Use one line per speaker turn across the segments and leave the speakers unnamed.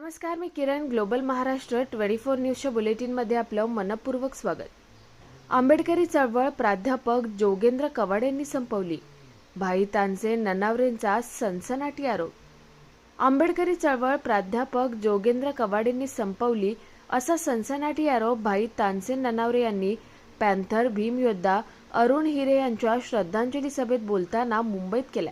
नमस्कार मी Kiran global Maharashtra twenty four न्यूजच्या बुलेटिनमध्ये आपलं मनपूर्वक स्वागत. आंबेडकरी चळवळ प्राध्यापक जोगेंद्र कवाड यांनी संपवली. भाई तानसे ननावरेंचा सनसनाटी आरोप. आंबेडकरी चळवळ प्राध्यापक जोगेंद्र कवाड यांनी संपवली असा सनसनाटी आरोप भाई तानसे ननावरे यांनी पॅन्थर भीमयोद्धा अरुण हिरे यांच्या श्रद्धांजली सभेत बोलताना मुंबईत केला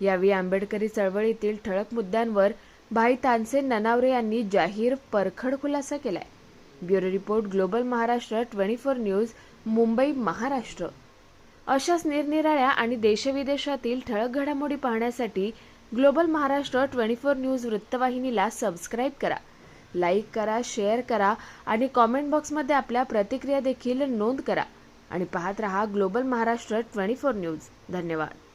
यावेळी आंबेडकरी चळवळीतील ठळक मुद्द्यांवर भाई तानसे ननावरे यांनी जाहीर परखड खुलासा केलाय. Bureau report global Maharashtra twenty four news Mumbai Maharashtra. अशाच निरनिराळ्या आणि देशविदेशातील ठळक घडामोडी पाहण्यासाठी global Maharashtra twenty four news वृत्तवाहिनीला सबस्क्राईब करा. लाईक करा शेअर करा आणि कॉमेंट बॉक्समध्ये आपल्या प्रतिक्रिया देखील नोंद करा. आणि पाहत रहा global Maharashtra twenty four news. धन्यवाद.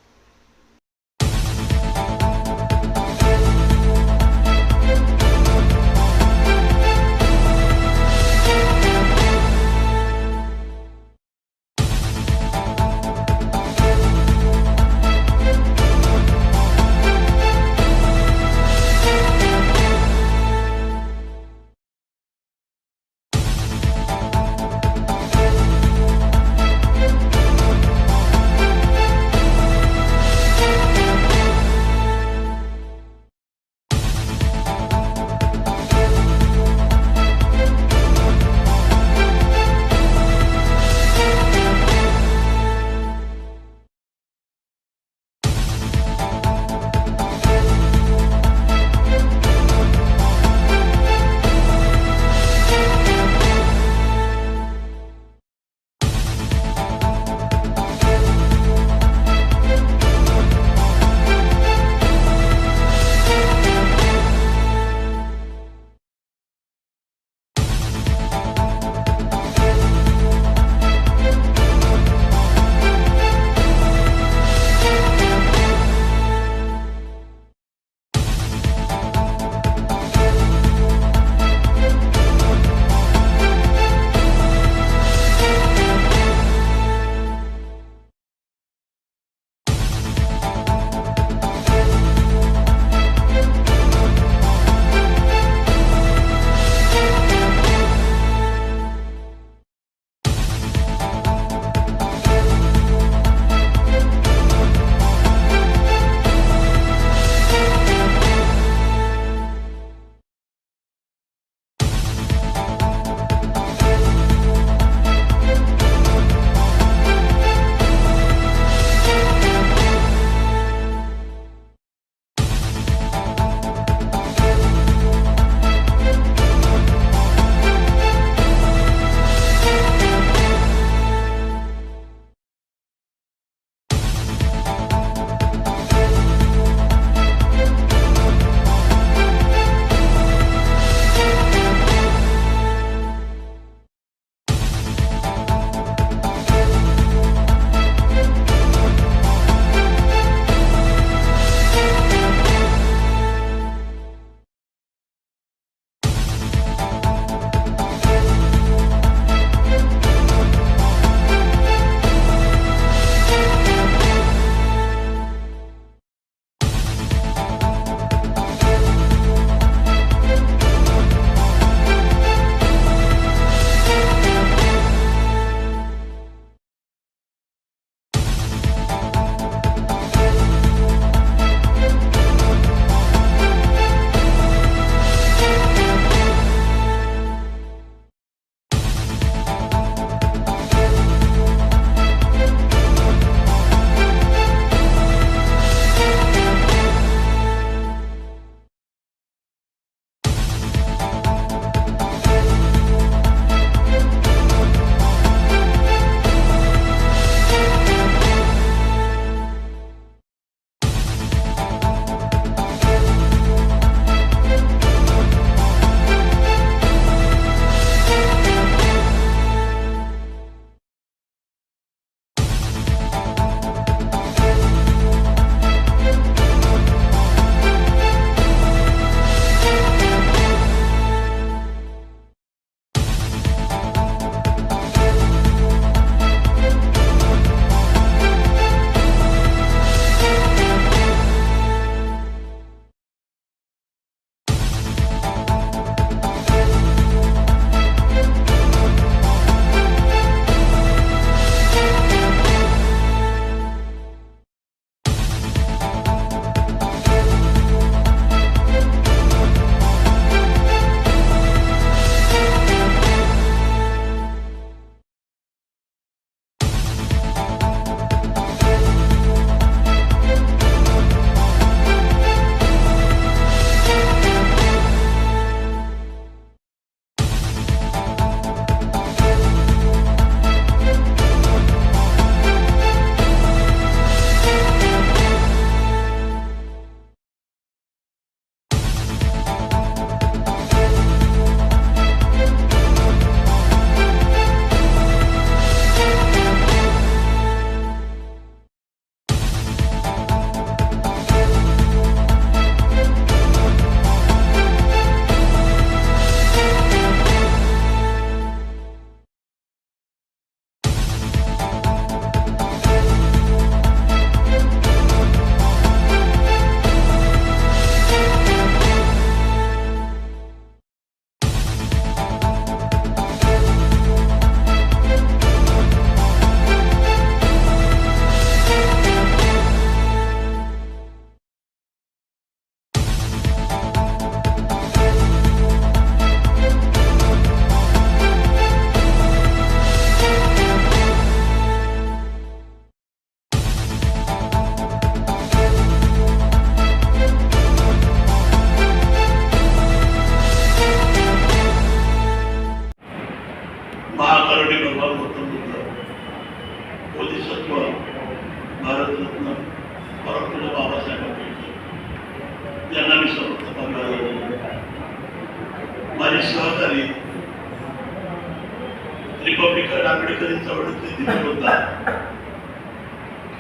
आंबेडकरी चळवळीतले दिवस होता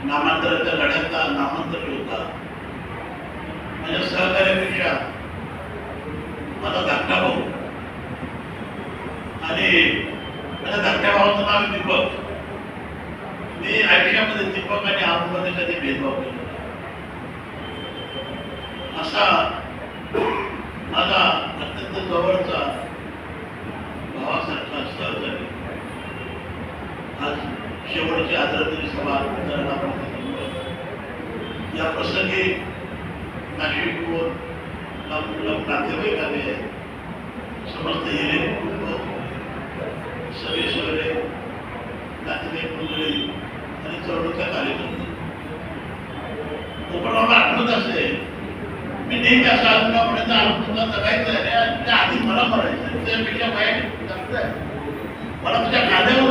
नामांतराच्या लढ्याचा नामांतर होता माझ्या म्हणजे सहकार्यापेक्षा माझा धाकटा भाऊ. आणि माझ्या धाकट्या भावाचं नाव दीपक. मी आयुष्यामध्ये दीपक आणि आममध्ये कधी भेदभाव केला असा माझा अत्यंत जवळ या प्रसंगी नाशिकहून लांब लांब नातेवाईक आले समस्त हिरे कुटुंब सगळे सगळे नातेवाईक मंडळी आणि चळवळीच्या कार्यकर्ते कोकणाला आठवत असेल मी नेहमी असं आत्मापर्यंत आत्मला जगायचं आहे आणि त्या आधी मला मरायचं त्यापेक्षा वाईट मला तुझ्या खांद्यावर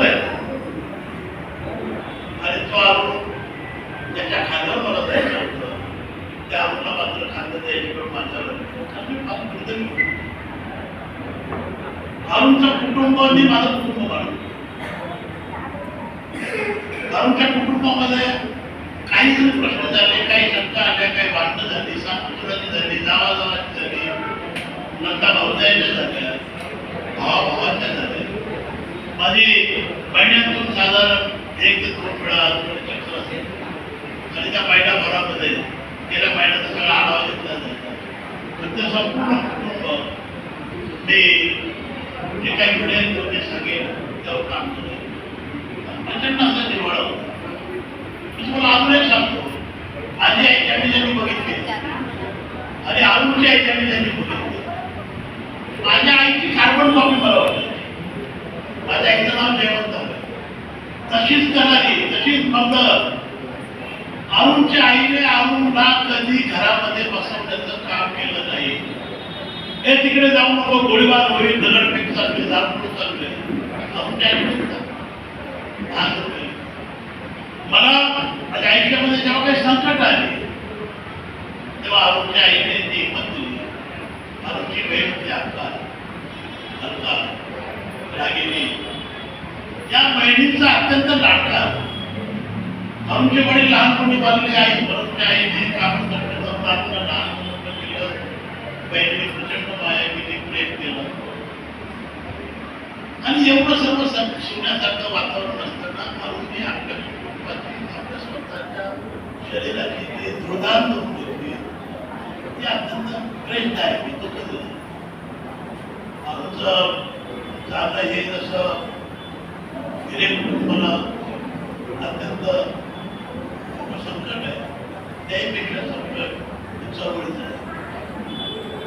अरुणला मात्र माझ्यावर आम्ही कृतज्ञ अरुणचं कुटुंब आणि माझं कुटुंब मानतो अरुणच्या कुटुंबामध्ये काही जरी प्रश्न झाले काही शंका आल्या काही वाटणं झाली सापुत्राची झाली जावाजावाची झाली नंतर भाऊजाईच्या झाल्या भावाभावाच्या झाल्या माझी महिन्यातून साधारण एक ते दोन वेळा आजूबाजू चक्कर असते आणि त्या महिन्या भरामध्ये गेल्या महिन्यात सगळा आढावा घेतला जायचा संपूर्ण कुटुंब मी जे काही घडेल तो ते सांगेल त्यावर काम करेन. प्रचंड असं निवड मी तुम्हाला म्हणजे अजून एक सांगतो. आधी आई ज्यांनी ज्यांनी बघितली. आणि अरुणची आई ज्यांनी ज्यांनी बघितली. माझ्या आईची कार्बन कॉपी मला वाटत माझ्या आईचं नाव जयवंत तशीच करणारी तशीच मदत अरुणच्या आईने अरुणला कधी घरामध्ये बसवण्याचं काम केलं नाही. हे तिकडे जाऊ नको गोळीबार होईल दगडफेक चालले जाणून चालले. मला माझ्या आयुष्यामध्ये जेव्हा काही संकट आले तेव्हा अरुणच्या आईने ती हिंमत दिली अरुणची बहीण होती अक्का अक्का रागिनी या बहिणींचा अत्यंत लाडका आमचे वडील लहानपणी बांधले आई परंतु आईने काम करण्याचा प्रार्थना लहानपणी केलं. बहिणीने प्रचंड माया प्रेम केलं. आणि एवढं सर्व शिवण्यासारखं वातावरण असताना अरुणने आपल्या कुटुंबाची आपल्या स्वतःच्या शरीराची जी दृढान करून घेतली अत्यंत श्रेष्ठ आहे. मी तो कधी आमचं जाणं हे जसं हिरे कुटुंबाला अत्यंत संकट आहे. त्याहीपेक्षा संकट चळवळीचं आहे.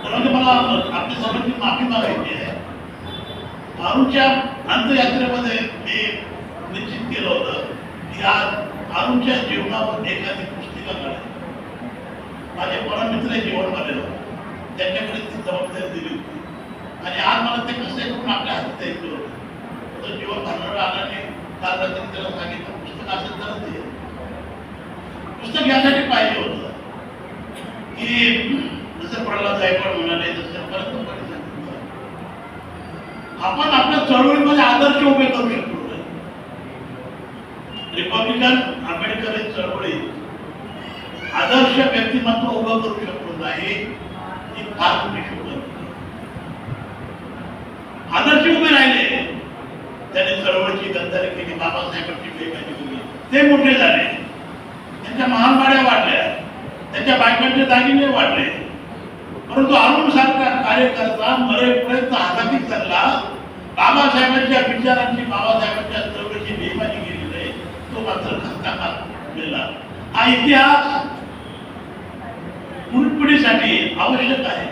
परंतु मला आपल्या सर्वांची माफी मागायची आहे. अरुणच्या अंतयात्रेमध्ये मी निश्चित केलं होतं की आज अरुणच्या जीवनावर एखादी पुस्तिका काढायची माझे परमित्र जीवन आलेलं त्यांच्याकडे ती जबाबदारी दिली होती. आणि आज मला ते कसं करून आपल्या हातात द्यायचं होतं? तर जीवन भांडवल आल्याने काल रात्री त्याला सांगितलं पुस्तक असेल तर ते पुस्तक यासाठी पाहिजे होतं. की जसं प्रल्हाद गायकवाड म्हणाले तसं परत आपण आपल्या चळवळीमध्ये आदर्श उभे करू शकतो. रिपब्लिकन आंबेडकर चळवळी आदर्श व्यक्तिमत्व उभं करू शकलो नाही ही फार तुम्ही शोधत आदर्श उभे राहिले त्यांनी चळवळीची गद्दारी केली बाबासाहेबांची बेकायदी केली ते मोठे झाले. त्यांच्या वाढल्या. त्यांच्या बायकांचे दागिने वाढले. परंतु अरुण सारखा कार्यकर्ता मरेपर्यंत हातातील चालला. बाबासाहेबांच्या विचारांची बाबासाहेबांच्या चौकशी बेमानी गेली नाही तो मात्र खस्ता गेला. हा इतिहास पुढील आवश्यक आहे.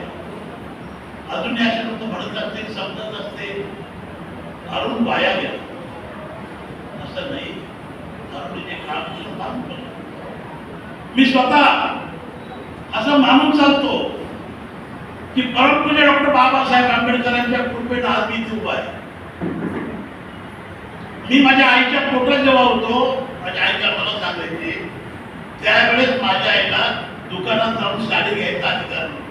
अजून या शब्द म्हणत असते समजत असते अरुण वाया गेला. असं नाही. अरुणीचे काम काम मी स्वतः असं मानून चालतो की परमपूज्य डॉक्टर बाबासाहेब आंबेडकरांच्या कृपेनं आज मी उभा आहे. मी माझ्या आईच्या पोटात जेव्हा होतो माझ्या आईच्या मला सांगायचे त्यावेळेस माझ्या आईला दुकानात जाऊन साडी घ्यायचा अधिकार नव्हता.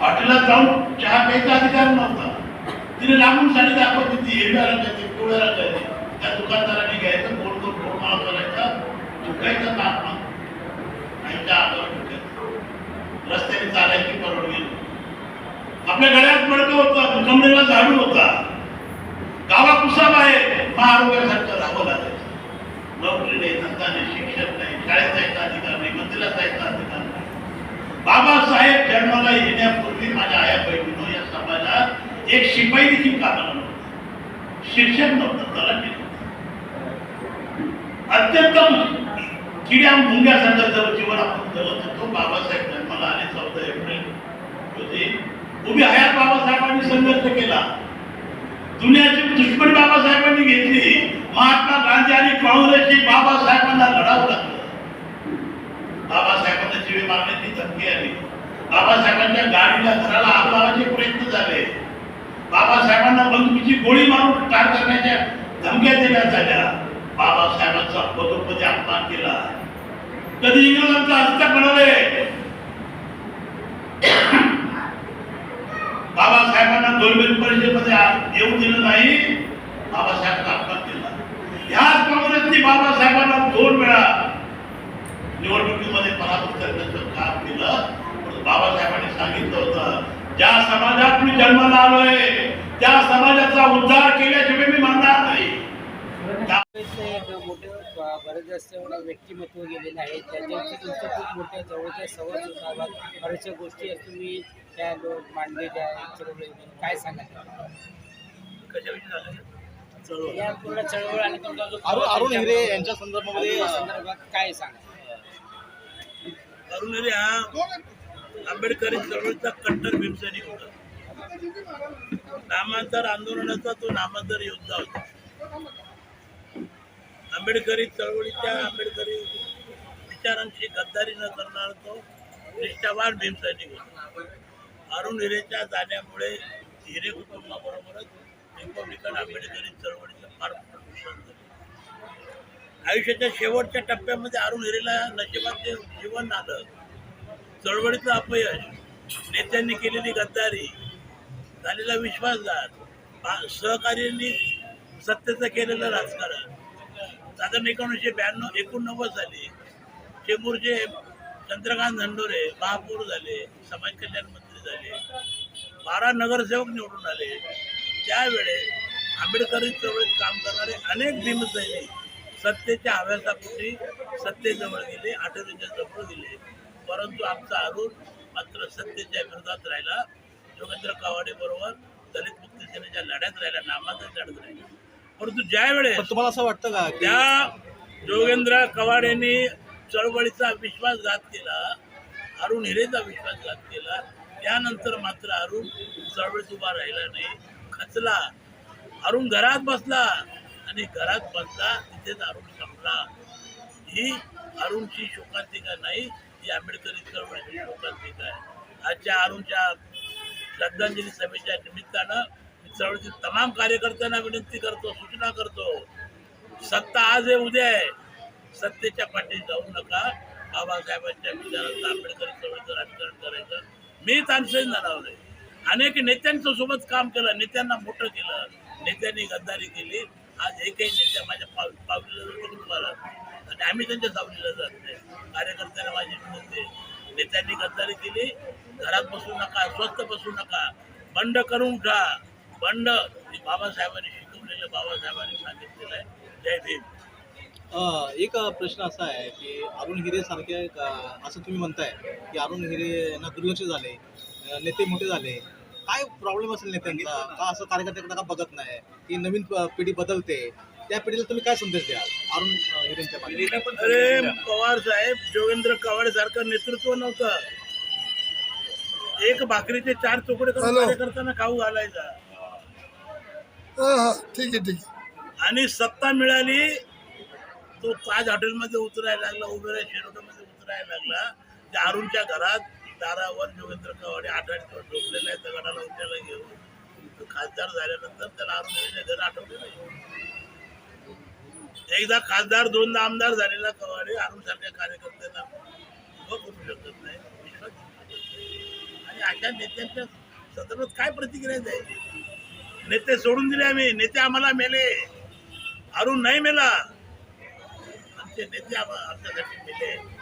हॉटेलात जाऊन चहा प्यायचा अधिकार नव्हता. तिने लांबून साडी दाखवत होती हिरव्या रंगाची पिवळ्या रंगाची. त्या दुकानदाराने घ्यायचं गोड गोड गोडमाळ करायचा चुकायचं तापमान त्यांच्या अंगावर रस्त्याने चालायची परवानगी आपल्या गळ्यात मडकं होतं कमरेला झाडू होता. गावा कुसाब आहे महाआरोग्यासारखं राहावं लागायचं नोकरी नाही धंदा नाही शिक्षण नाही शाळेत जायचा अधिकार नाही मंदिरात जायचा अधिकार नाही. बाबासाहेब जन्माला येण्यापूर्वी माझ्या आया बहिणीनं या समाजात एक शिपाई देखील कामाला नव्हतं. शिक्षण नव्हतं तलाठी नव्हतं. अत्यंत किड्या मुंग्यासारखं जर जीवन आपण जगत होतो बाबासाहेब जन्माला आले चौदा एप्रिल उभी हयात बाबासाहेबांनी संघर्ष केला. दुनियाची दुश्मन बाबासाहेबांनी घेतली. महात्मा गांधी आणि काँग्रेसची बाबासाहेबांना लढावं लागलं. बाबासाहेबांना जीवे मारण्याची धमकी आली. बाबासाहेबांच्या गाडीला घराला आग लावायचे प्रयत्न झाले. बाबासाहेबांना बंदुकीची गोळी मारून ठार करण्याच्या धमक्या देण्यात आल्या. बाबासाहेबांचा पदोपदी अपमान केला. कधी इंग्रजांचा हस्तक बनवले? बाबासाहेबांना दोन परिषदेमध्ये येऊ दिलं नाही बाबासाहेबांना अपमान केला. ह्याच काँग्रेसने बाबासाहेबांना दोन वेळा निवडणुकीमध्ये पराभूत करण्याचं काम केलं. बाबासाहेबांनी सांगितलं होतं ज्या समाजात मी जन्माला आलोय त्या समाजाचा उद्धार केल्याशिवाय मी म्हणणार नाही.
मोठे ब- बरेच जास्त एवढं व्यक्तिमत्व गेलेलं आहे. त्याच्यावरती तुमचं खूप मोठ्या जवळच्या संवाद होता बऱ्याचशा गोष्टी आहेत तुम्ही त्या लो- मांडलेल्या आहेत काय? या पूर्ण चळवळ आणि तुमचा जो
अरुण अरुण हिरे यांच्या संदर्भामध्ये
या संदर्भात काय सांगाल?
अरुण हिरे हा आंबेडकरी चळवळीचा कट्टर भीमसैनिक होता. नामांतर आंदोलनाचा तो नामांतर योद्धा होता. आंबेडकरी चळवळीच्या आंबेडकरी विचारांची गद्दारी न करणारा तो निष्ठावान भीमसैनिक होता अरुण हिरेच्या जाण्यामुळे हिरे कुटुंबाबरोबरच रिपब्लिकन आंबेडकरी चळवळीचं फार नुकसान झालं. आयुष्याच्या शेवटच्या टप्प्यामध्ये अरुण हिरेला नशिबात जे जीवन आलं. चळवळीचं अपयश नेत्यांनी केलेली गद्दारी झालेला विश्वासघात सहकार्यांनी सत्तेचं केलेलं राजकारण साधारण एकोणीसशे ब्याण्णव एकोणनव्वद साली चेंबूरचे चंद्रकांत धंडोरे महापौर झाले समाज कल्याण मंत्री झाले. बारा नगरसेवक निवडून आले. त्यावेळेस आंबेडकरी चळवळीत काम करणारे अनेक भीमसैनिक सत्तेच्या हव्यासापोटी सत्तेजवळ गेले आठवडीच्या जवळ गेले. परंतु आमचा अरुण मात्र सत्तेच्या विरोधात राहिला. योगेंद्र कावाडे बरोबर दलित मुक्ती सेनेच्या लढ्यात राहिला नामातच लढत राहिला. परंतु ज्या वेळेस
तुम्हाला असं वाटतं का
त्या जोगेंद्र कवाडेंनी चळवळीचा विश्वासघात केला अरुण हिरेचा विश्वासघात केला त्यानंतर मात्र अरुण चळवळीत उभा राहिला नाही. खचला. अरुण घरात बसला आणि घरात बसला तिथेच अरुण संपला ही अरुणची शोकांतिका नाही ही आंबेडकरी चळवळीची शोकांतिका आहे. आजच्या अरुणच्या श्रद्धांजली सभेच्या निमित्तानं चळवळीतील तमाम कार्यकर्त्यांना विनंती करतो सूचना करतो सत्ता आज आहे उद्या आहे. सत्तेच्या पाठी जाऊ नका. बाबासाहेबांच्या विचारांचा आंबेडकर चळवळीचं राजकारण करायचं. मी तानसेन जाणवलंय अनेक नेत्यांचं सोबत काम केलं नेत्यांना मोठं केलं. नेत्यांनी गद्दारी केली. आज एकही नेत्या माझ्या पाव पावलीला जातो तुम्हाला. आणि आम्ही त्यांच्या सावलीला जात नाही. कार्यकर्त्यांना माझी विनंती आहे. नेत्यांनी गद्दारी केली. घरात बसू नका स्वस्त बसू नका. बंड करून उठा. बंड हे बाबासाहेबांनी शिकवलेलं बाबासाहेबांनी सांगितलेलं आहे. जय भीम.
अं, एक प्रश्न असा आहे की अरुण हिरे सारखे असं तुम्ही म्हणताय की अरुण हिरे यांना दुर्लक्ष झाले नेते मोठे झाले. काय प्रॉब्लेम असेल नेत्यांचा का असं कार्यकर्त्याकडे का बघत नाही? की नवीन पिढी बदलते. त्या पिढीला तुम्ही काय संदेश द्याल? अरुण हिरेंच्या
अरे पवार साहेब जोगेंद्र कवाडे सारखं नेतृत्व नव्हतं. एक भाकरीचे चार तुकडे. कार्यकर्त्यांना खाऊ घालायचा.
हा हा ठीक आहे ठीक आहे.
आणि सत्ता मिळाली तो ताज हॉटेलमध्ये उतरायला लागला उभेरा शेरोटामध्ये उतरायला लागला. त्या अरुणच्या घरात दारावर जोगेंद्र कवाडे आठ आठ दिवस झोपलेला आहे दगडाला उठलेला घेऊन. तो खासदार झाल्यानंतर त्याला अरुण घर आठवले नाही एकदा खासदार दोनदा आमदार झालेला कवाडे अरुण सारख्या कार्यकर्त्यांना उभं करू शकत नाही विश्वास शकत नाही. आणि अशा नेत्यांच्या संदर्भात काय प्रतिक्रिया द्यायची? नेते सोडून दिले आम्ही नेते आम्हाला मेले. अरुण नाही मेला. आमचे नेते आमच्यासाठी मेले.